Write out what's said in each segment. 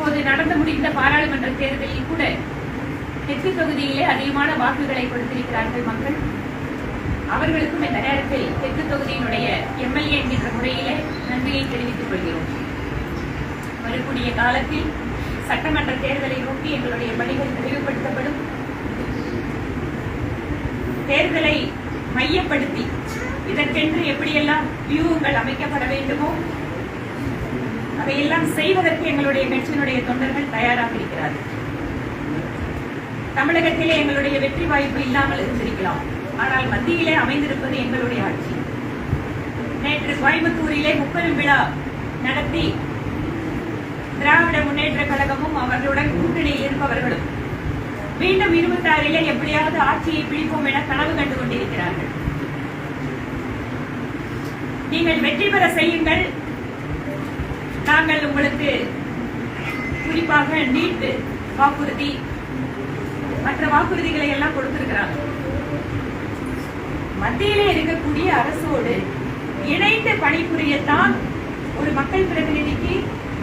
இப்போது நடந்து முடிந்த பாராளுமன்ற தேர்தலில் கூட தெற்கு தொகுதியிலே அதிகமான வாக்குகளை கொடுத்திருக்கிறார்கள் மக்கள். அவர்களுக்கும் இந்த நேரத்தில் தெற்கு தொகுதியினுடைய எம்எல்ஏ என்கின்ற முறையிலே நன்றியை தெரிவித்துக் கொள்கிறோம். வரக்கூடிய காலத்தில் சட்டமன்ற தேர்தலை நோக்கி எங்களுடைய பணிகள் விரிவுபடுத்தப்படும். தேர்தலை மையப்படுத்தி இதற்கென்று எப்படியெல்லாம் வியூகங்கள் அமைக்கப்பட வேண்டுமோ அதையெல்லாம் செய்வதற்கு எங்களுடைய கட்சியினுடைய தொண்டர்கள் தயாராக இருக்கிறார்கள். தமிழகத்திலே எங்களுடைய வெற்றி வாய்ப்பு இல்லாமல் இருந்திருக்கலாம். ஆனால் மத்தியிலே அமைந்திருப்பது எங்களுடைய ஆட்சி. நேற்று கோயம்புத்தூரிலே முப்பெரும் விழா நடத்தி திராவிட முன்னேற்ற கழகமும் அவர்களுடன் கூட்டணியில் இருப்பவர்களும் மீண்டும் இருபத்தாறிலே எப்படியாவது ஆட்சியை பிடிப்போம் என கனவு கண்டு கொண்டிருக்கிறார்கள். நீங்கள் வெற்றி பெற செய்யுங்கள். நாங்கள் உங்களுக்கு குறிப்பாக நீட் வாக்குறுதி மற்ற வாக்குறுதிகளை எல்லாம் கொடுத்திருக்கிறாங்க மத்தியிலே இருக்கக்கூடிய அரசோடு இணைந்து பணிபுரியத்தான் ஒரு மக்கள் பிரதிநிதிக்கு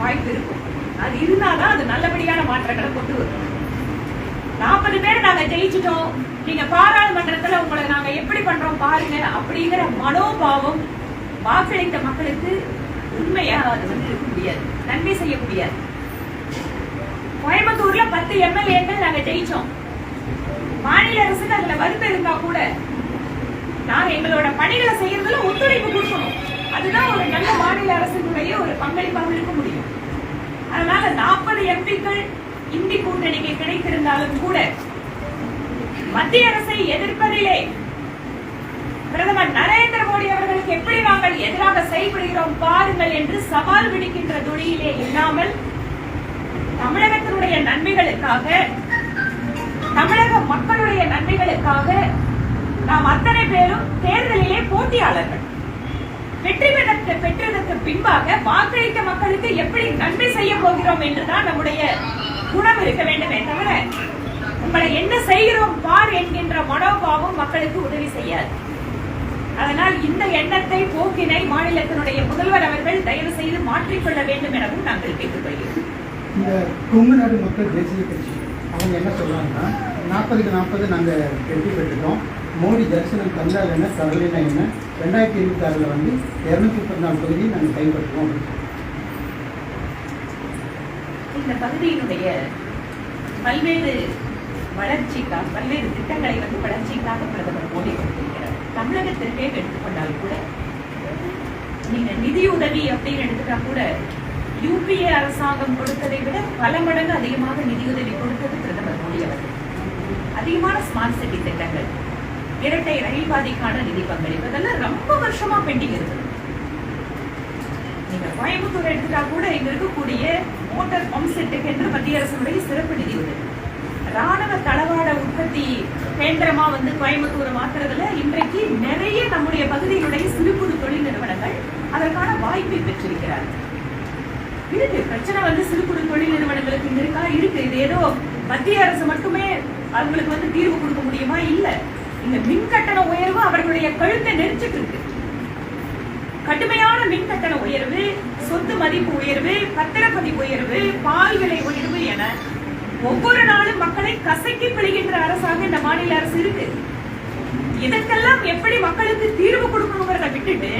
வாய்ப்பு இருக்கும். அது இருந்தாதான் அது நல்லபடியான மாற்றங்களை கொண்டு வரும். நாற்பது பேர் நாங்க ஜெயிச்சிட்டோம். நீங்க பாராளுமன்றத்துல உங்களை நாங்க எப்படி பண்றோம் பாருங்க அப்படிங்கிற மனோபாவம் வாக்களித்த மக்களுக்கு உண்மையா அது வந்து இருக்க முடியாது நன்மை செய்ய முடியாது கோயம்புத்தூர்ல பத்து எம்எல்ஏக்கள் நாங்க ஜெயிச்சோம். மாநில அரசுக்கு அதுல வருத்தம் இருந்தா கூட நாங்க எங்களோட பணிகளை செய்யறதுல ஒத்துழைப்பு கொடுக்கணும். அதுதான் ஒரு நல்ல மாநில அரசினுடைய ஒரு பங்களிப்பாக இருக்க முடியும். அதனால நாற்பது எம்பிக்கள் இந்தி கூட்டணிக்கு கிடைத்திருந்தாலும் கூட மத்திய அரசை எதிர்ப்பதிலே பிரதமர் நரேந்திர மோடி அவர்களுக்கு எப்படி நாங்கள் எதிராக செயல்படுகிறோம் பாருங்கள் என்று சவால் விடுக்கின்ற துணியிலே இல்லாமல் தமிழகத்தினுடைய நன்மைகளுக்காக தமிழக மக்களுடைய நன்மைகளுக்காக நாம் அத்தனை பேரும் தேர்தலிலே போட்டியாளர்கள். வெற்றி பெற்ற பெற்றதற்கு பின்பாக வாக்களித்த மக்களுக்கு எப்படி நன்மை செய்ய போகிறோம் என்றுதான் நம்முடைய குணம் இருக்க வேண்டுமே தவிர உங்களை என்ன செய்கிறோம் பார் என்கின்ற மனோபாவம் மக்களுக்கு உதவி செய்யாது. அதனால் இந்த எண்ணத்தை போக்கினை மாநிலத்தினுடைய முதல்வர் அவர்கள் தயவு செய்து மாற்றிக்கொள்ள வேண்டும் எனவும் நாங்கள் கேட்டுக்கொள்கிறோம். இந்த கொங்கு நாடு மக்கள் தேசிய கட்சி அவங்க என்ன சொல்றாங்கன்னா நாற்பதுக்கு நாற்பது நாங்கள் வெற்றி பெற்றுட்டோம். மோடி தரிசனம் தந்தால் என்ன தரலைன்னா என்ன? ரெண்டாயிரத்தி இருபத்தி ஆறில் வந்து இரநூத்தி முப்பத்தி நாலு தொகுதியை நாங்கள் கைப்பற்றுவோம். இந்த பகுதியினுடைய பல்வேறு வளர்ச்சிக்காக பல்வேறு திட்டங்களை வந்து வளர்ச்சிக்காக பிரதமர் மோடி கொடுத்திருக்கிறார். தமிழகத்திற்கே எடுத்துக்கொண்டால் கூட நீங்க நிதியுதவி அப்படின்னு எடுத்துட்டா கூட யூபிஏ அரசாங்கம் கொடுத்ததை விட பல மடங்கு அதிகமாக நிதியுதவி கொடுத்தது பிரதமர் மோடி அவர்கள். அதிகமான ஸ்மார்ட் சிட்டி திட்டங்கள் இரட்டை ரயில் பாதைக்கான நிதி பங்களிப்பு இதெல்லாம் ரொம்ப வருஷமா பெண்டிங் இருக்குது. நீங்க கோயம்புத்தூர் எடுத்துட்டா கூட இங்க இருக்கக்கூடிய மோட்டார் பம்ப் செட்டுக்கு என்று மத்திய அரசுடைய சிறப்பு நிதி உதவி. ராணுவ தளவாட உற்பத்தி கேந்திரமா வந்து கோயம்புத்தூரை மாத்துறதுல இன்றைக்கு நிறைய நம்முடைய பகுதியினுடைய சிறு குறு தொழில் நிறுவனங்கள் அதற்கான வாய்ப்பை பெற்றிருக்கிறார்கள். இருக்கு பிரச்சனை வந்து சிறு குறு தொழில் நிறுவனங்களுக்கு இங்க இருக்கா? இருக்கு. இது ஏதோ மத்திய அரசு மட்டுமே அவங்களுக்கு வந்து தீர்வு கொடுக்க முடியுமா? இல்ல. இந்த மின் கட்டண உயர்வு அவர்களுடைய கழுத்தை நெரிச்சிட்டு இருக்கு. கடுமையான மின் கட்டண உயர்வு சொத்து மதிப்பு உயர்வு பத்திரப்பதிவு உயர்வு பால் விலை உயர்வு என ஒவ்வொரு நாளும் மக்களை கசக்கி பிழிகின்ற அரசாக இந்த மாநில அரசு இருக்கு. இதற்கெல்லாம் எப்படி மக்களுக்கு தீர்வு கொடுக்கணுங்கிறத விட்டுட்டு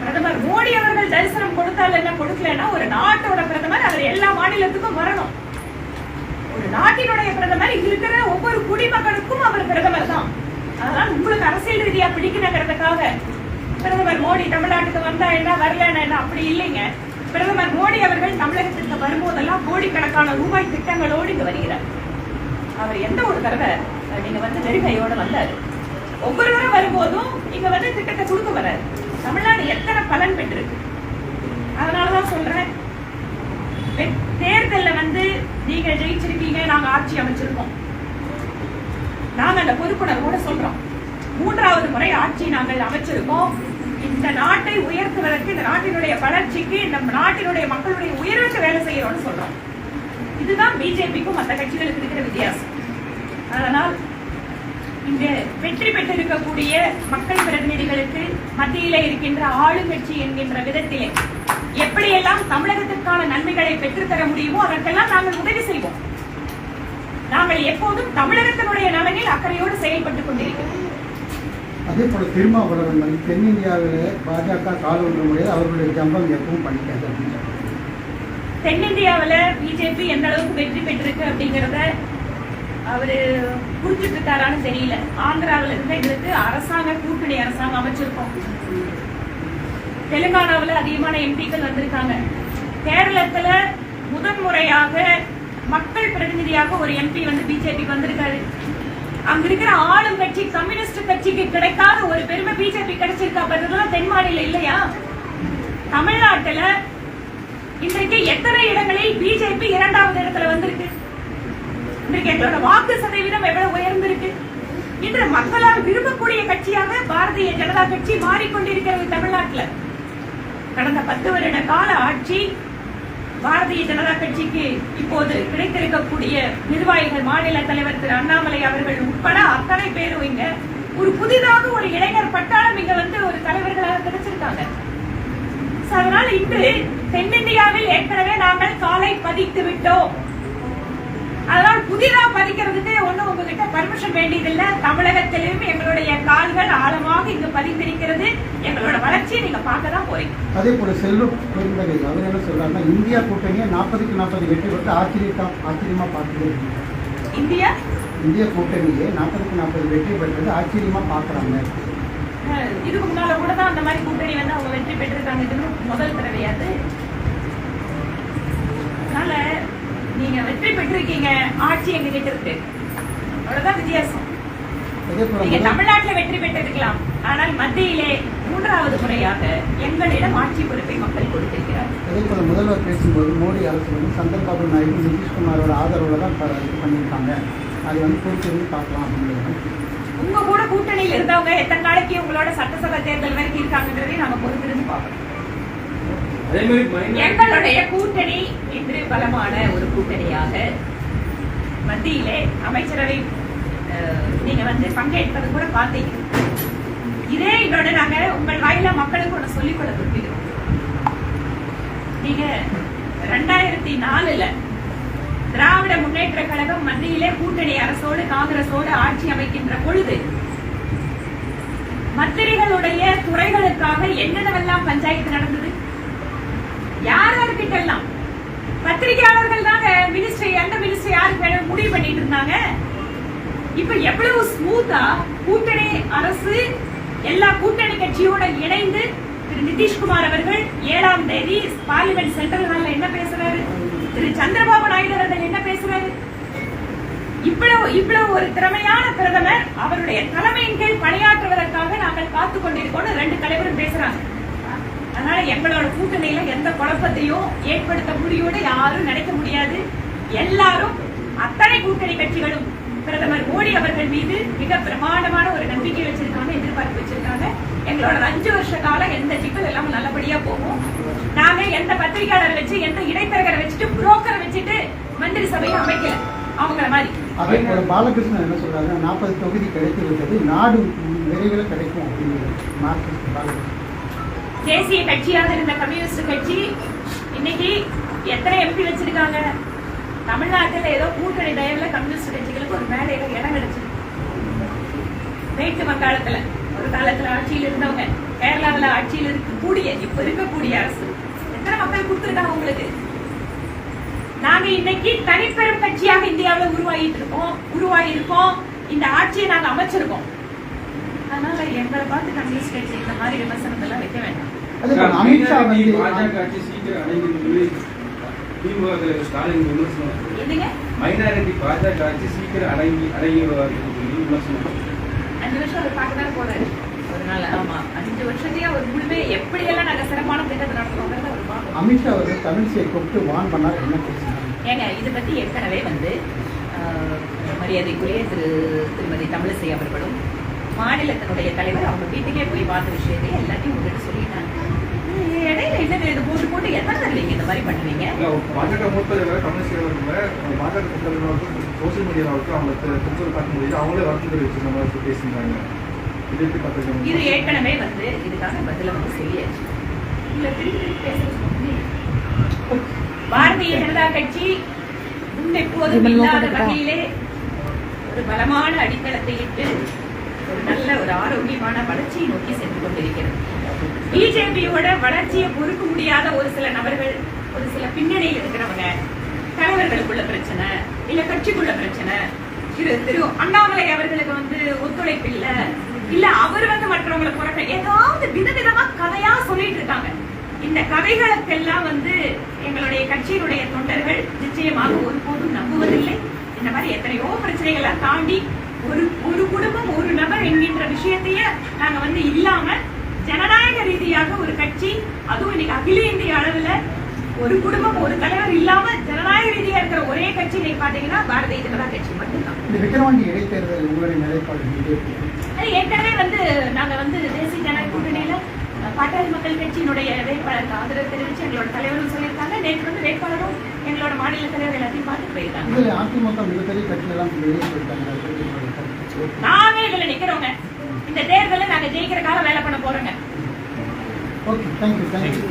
பிரதமர் மோடி அவர்கள் தரிசனம் கொடுத்தால் என்ன கொடுக்கலன்னா ஒரு நாட்டோட பிரதமர் அவர் எல்லா மாநிலத்துக்கும் வரணும். ஒரு நாட்டினுடைய பிரதமர் இருக்கிற ஒவ்வொரு குடிமகனுக்கும் அவர் பிரதமர் தான். அதனால உங்களுக்கு அரசியல் ரீதியா பிடிக்கணுங்கிறதுக்காக பிரதமர் மோடி தமிழ்நாட்டுக்கு வந்தா என்ன வரலன்னா என்ன அப்படி இல்லைங்க. பிரதமர் மோடி அவர்கள் தமிழகத்திற்கு வரும்போதெல்லாம் கோடிக்கணக்கான ரூபாய் திட்டங்களோடு இங்க வருகிறார். அவர் எந்த ஒரு தடவை நீங்க வந்து நெருகையோட வந்தாரு. ஒவ்வொரு தடவை வரும்போதும் இங்க வந்து திட்டத்தை கொடுக்க வராரு தமிழ்நாடு எத்தனை பலன் பெற்றிருக்கு? அதனாலதான் சொல்றேன். தேர்தல்ல வந்து நீங்க ஜெயிச்சிருக்கீங்க நாங்க ஆட்சி அமைச்சிருக்கோம். நாங்க அந்த பொறுப்புணர்வோட சொல்றோம். மூன்றாவது முறை ஆட்சி நாங்கள் அமைச்சிருக்கோம். இந்த நாட்டை உயர்த்துவதற்கு இந்த நாட்டினுடைய வளர்ச்சிக்கு இந்த நாட்டினுடைய மக்களுடைய உயர்வுக்கு வேலை செய்யறோம்னு சொல்றோம். இதுதான் பிஜேபிக்கும் மற்ற கட்சிகளுக்கு இருக்கிற வித்தியாசம். அதனால் இங்க வெற்றி பெற்றிருக்கக்கூடிய மக்கள் பிரதிநிதிகளுக்கு மத்தியில இருக்கின்ற ஆளுங்கட்சி என்கின்ற விதத்திலே எப்படியெல்லாம் தமிழகத்திற்கான நன்மைகளை பெற்றுத்தர முடியுமோ அதற்கெல்லாம் நாங்கள் உதவி செய்வோம். நாங்கள் எப்போதும் தமிழகத்தினுடைய நலனில் அக்கறையோடு செயல்பட்டுக் கொண்டிருக்கிறோம். அதே போல திருமாவளவன் தென்னிந்தியாவில் பாஜக கால் ஒன்ற முறையில் அவர்களுடைய ஜம்பம் எப்பவும் பண்ணிக்காது அப்படின்னு தென்னிந்தியாவில் பிஜேபி எந்த அளவுக்கு வெற்றி பெற்றிருக்கு அப்படிங்கிறத அவரு புரிஞ்சுட்டு இருக்காரான்னு தெரியல. ஆந்திராவில் இருந்து எங்களுக்கு அரசாங்க கூட்டணி அரசாங்கம் அமைச்சிருக்கோம். தெலுங்கானாவில் அதிகமான எம்பிக்கள் வந்திருக்காங்க. கேரளத்தில் முதன்முறையாக மக்கள் பிரதிநிதியாக ஒரு எம்பி வந்து பிஜேபி வந்திருக்காரு. அங்க இருக்கிற ஆளும் கட்சி கம்யூனிஸ்ட் கட்சிக்கு கிடைக்காத ஒரு பெருமை பிஜேபி கிடைச்சிருக்கா பதிலாம் தென் மாநிலம் இல்லையா? தமிழ்நாட்டுல இன்றைக்கு எத்தனை இடங்களில் பிஜேபி இரண்டாவது இடத்துல வந்திருக்கு? இன்றைக்கு எங்களோட வாக்கு சதவீதம் எவ்வளவு உயர்ந்திருக்கு? இன்று மக்களால் விரும்பக்கூடிய கட்சியாக பாரதிய ஜனதா கட்சி மாறிக்கொண்டிருக்கிறது தமிழ்நாட்டில். கடந்த பத்து வருட கால ஆட்சி பாரதிய ஜனதா கட்சிக்கு இப்போது கிடைத்திருக்கக்கூடிய நிர்வாகிகள் மாநில தலைவர் திரு அண்ணாமலை அவர்கள் உட்பட அத்தனை பேரும் இங்க ஒரு புதிதாக ஒரு இளைஞர் பட்டாளம் இங்க வந்து ஒரு தலைவர்களாக கிடைச்சிருக்காங்க. அதனால் இன்று தென்னிந்தியாவில் ஏற்கனவே நாங்கள் காலை பதித்து விட்டோம். அதனால் புதிதா பதிக்கிறதுக்கு ஒண்ணும் உங்ககிட்ட பர்மிஷன் வேண்டியதில்லை. தமிழகத்திலும் எங்களுடைய கால்கள் ஆழமாக இங்கு பதிந்திருக்கிறது. எங்களோட வளர்ச்சியை நீங்க பார்க்க தான் போறீங்க. அதே போல செல்வ பெருந்தகை அவர் என்ன சொல்றாருன்னா இந்தியா கூட்டணியை நாற்பதுக்கு நாற்பது வெற்றி பெற்று ஆச்சரியத்தா ஆச்சரியமா பார்க்குது இந்தியா? இந்திய கூட்டணியே நாற்பதுக்கு நாற்பது வெற்றி பெற்றது ஆச்சரியமா பார்க்கறாங்க. அஹ், இதுக்கு முன்னால கூட தான் அந்த மாதிரி கூட்டணி வந்து அவங்க வெற்றி பெற்றிருக்காங்க. இது முதல் தடவையாது அதனால நீங்க வெற்றி பெற்றிருக்கீங்க. ஆட்சி எங்க கிட்ட இருக்கு. அவ்வளவுதான் வித்தியாசம். நீங்க தமிழ்நாட்டுல வெற்றி பெற்றிருக்கலாம். ஆனால் மத்தியிலே மூன்றாவது முறையாக எங்களிடம் ஆட்சி பொறுப்பை மக்கள் கொடுத்திருக்கிறார் அதே போல முதல்வர் பேசும்போது மோடி அரசு வந்து சந்திரபாபு நாயுடு நிதிஷ்குமாரோட ஆதரவுல தான் பண்ணியிருக்காங்க. அது வந்து பொறுத்திருந்து பார்க்கலாம் அப்படிங்கிறது. இருந்தவங்க எத்தனை நாளைக்கு உங்களோட சட்டசபை தேர்தல் வரைக்கும் இருக்காங்கன்றதையும் நாம பொறுத்திருந்து பார்க்கணும் எங்களுடைய கூட்டணி இன்று பலமான ஒரு கூட்டணியாக மத்தியிலே அமைச்சரவை நீங்க வந்து பங்கேற்பது கூட பார்த்தீங்க. இதே இதோட நாங்க உங்கள் வாயில மக்களுக்கு ஒண்ணு சொல்லிக் கொள்ள விரும்புகிறோம். நீங்க ரெண்டாயிரத்தி நாலுல திராவிட முன்னேற்ற கழகம் மத்தியிலே கூட்டணி அரசோடு காங்கிரஸோடு ஆட்சி அமைக்கின்ற பொழுது மந்திரிகளுடைய துறைகளுக்காக என்னென்னவெல்லாம் பஞ்சாயத்து நடந்தது? யார் யார்கிட்ட எல்லாம் பத்திரிகையாளர்கள் தாங்க மினிஸ்ட்ரி எந்த மினிஸ்ட்ரி யாருக்கு வேணும் முடிவு பண்ணிட்டு இருந்தாங்க. இப்ப எவ்வளவு ஸ்மூத்தா கூட்டணி அரசு எல்லா கூட்டணி கட்சியோட இணைந்து திரு நிதிஷ்குமார் அவர்கள் ஏழாம் தேதி பார்லிமெண்ட் சென்ட்ரல் ஹால்ல என்ன பேசுறாரு? திரு சந்திரபாபு நாயுடு அவர்கள் என்ன பேசுறாரு? இவ்வளவு இவ்வளவு ஒரு திறமையான பிரதமர் அவருடைய தலைமையின் கீழ் பணியாற்றுவதற்காக நாங்கள் காத்து கொண்டிருக்கோம்னு ரெண்டு தலைவரும் பேசுறாங்க. அதனால எங்களோட கூட்டணியில எந்த குழப்பத்தையும் ஏற்படுத்த முடியும்னு யாரும் நினைக்க முடியாது. எல்லாரும் அத்தனை கூட்டணி கட்சிகளும் பிரதமர் மோடி அவர்கள் மீது மிக பிரமாண்டமான ஒரு நம்பிக்கை வச்சிருக்காங்க எதிர்பார்ப்பு வச்சிருக்காங்க. எங்களோட அஞ்சு வருஷ காலம் எந்த சிக்கல் எல்லாம் நல்லபடியா போகும். நாங்க எந்த பத்திரிகையாளரை வச்சு எந்த இடைத்தரகரை வச்சுட்டு புரோக்கரை வச்சுட்டு மந்திரி சபையை அமைக்கல. அவங்கள மாதிரி. அதே போல பாலகிருஷ்ணன் என்ன சொல்றாருன்னா நாற்பது தொகுதி கிடைத்து விட்டது நாடு விரைவில் கிடைக்கும் பாலகிருஷ்ணன். தேசிய கட்சியாக இருந்த கம்யூனிஸ்ட் கட்சி இன்னைக்கு எத்தனை எம்பி வச்சிருக்காங்க? தமிழ்நாட்டுல ஏதோ கூட்டணி தயவுல கம்யூனிஸ்ட் கட்சிகளுக்கு ஒரு மேடையில இடம் கிடைச்சிருக்கு மேற்கு வங்காளத்துல ஒரு காலத்துல ஆட்சியில் இருந்தவங்க கேரளாவுல ஆட்சியில் இருக்கக்கூடிய இப்ப இருக்கக்கூடிய அரசு. எத்தனை மக்கள் கொடுத்திருக்காங்க உங்களுக்கு? நாங்க இன்னைக்கு தனிப்பெரும் கட்சியாக இந்தியாவுல உருவாகிட்டு இருக்கோம் உருவாகி இருக்கோம் இந்த ஆட்சியை நாங்க அமைச்சிருக்கோம். அதனால எங்களை பார்த்து கம்யூனிஸ்ட் கட்சி இந்த மாதிரி விமர்சனங்கள் எல்லாம் வைக்க வேண்டாம். அதே மைனாரிட்டி வந்து பாஜக ஆட்சி சீக்கிரம் அடங்கி விமர்சனம் அஞ்சு வருஷம் அவர் பார்க்க தானே போறாரு. அதனால ஆமா அஞ்சு வருஷத்தையே அவர் முழுமே எப்படியெல்லாம் நாங்க சிறப்பான திட்டத்தை நடத்துறோங்கிறத அமித்ஷா வந்து தமிழிசையை கூப்பிட்டு வான் பண்ணார் என்ன பேசினாங்க ஏங்க இதை பத்தி ஏற்கனவே வந்து மரியாதைக்குரிய திரு திருமதி தமிழிசை அவர்களும் மாநிலத்தினுடைய தலைவர் அவங்க வீட்டுக்கே போய் பார்த்த விஷயத்தை எல்லாத்தையும் உங்ககிட்ட சொல்லிட்டாங்க. இடையில என்னது இது? போட்டு போட்டு எத்தனை இந்த மாதிரி பண்ணுவீங்க? பாஜக மீடியாவுக்கும் அவங்க திருச்சூர் பார்க்க முடியுது அவங்களே வருத்தம் தெரிவிச்சு பேசியிருந்தாங்க. இது எப்படி இது பார்த்துருக்கீங்க ஏற்கனவே வந்து இதுக்காக பதில வந்து சொல்லியாச்சு இல்ல திருப்பி பேசுறது பாரதிய ஜனதா கட்சி முன்னெப்போதும் இல்லாத வகையிலே ஒரு பலமான அடித்தளத்தை இட்டு ஒரு நல்ல ஒரு ஆரோக்கியமான வளர்ச்சியை நோக்கி சென்று கொண்டிருக்கிறது. பிஜேபியோட வளர்ச்சியை பொறுக்க முடியாத ஒரு சில நபர்கள் ஒரு சில பின்னணியில் இருக்கிறவங்க தலைவர்களுக்குள்ள பிரச்சனை இல்ல கட்சிக்குள்ள பிரச்சனை திரு திரு அண்ணாமலை அவர்களுக்கு வந்து ஒத்துழைப்பு இல்ல இல்ல அவர் வந்து மற்றவங்களை குறைக்க ஏதாவது விதவிதமா கதையா சொல்லிட்டு இருக்காங்க. இந்த கதைகளுக்கெல்லாம் வந்து எங்களுடைய கட்சியினுடைய தொண்டர்கள் நிச்சயமாக ஒருபோதும் நம்புவதில்லை. இந்த மாதிரி எத்தனையோ பிரச்சனைகளை தாண்டி ஒரு ஒரு குடும்பம் ஒரு நபர் என்கின்ற விஷயத்தையே நாங்க வந்து இல்லாம ஜனநாயக ரீதியாக ஒரு கட்சி அதுவும் இன்னைக்கு அகில இந்திய அளவுல ஒரு குடும்பம் ஒரு தலைவர் இல்லாம ஜனநாயக ரீதியா இருக்கிற ஒரே கட்சி நீங்க பாத்தீங்கன்னா பாரதிய ஜனதா கட்சி மட்டும்தான். ஏற்கனவே வந்து நாங்க வந்து தேசிய ஜனநாயக கூட்டணியில பாட்டாளி மக்கள் கட்சியினுடைய வேட்பாளருக்கு ஆதரவு தெரிவிச்சு எங்களோட தலைவரும் சொல்லியிருக்காங்க. நேற்று வந்து வேட்பாளரும் எங்களோட மாநில தலைவர் எல்லாத்தையும் பார்த்துட்டு போயிருக்காங்க. அதிமுக மிகப்பெரிய கட்சியெல்லாம் இதுல நிக்கிறோங்க இந்த தேர்தலை நாங்க ஜெயிக்கிறதுக்காக வேலை பண்ண போறோங்க. Okay thank you thank you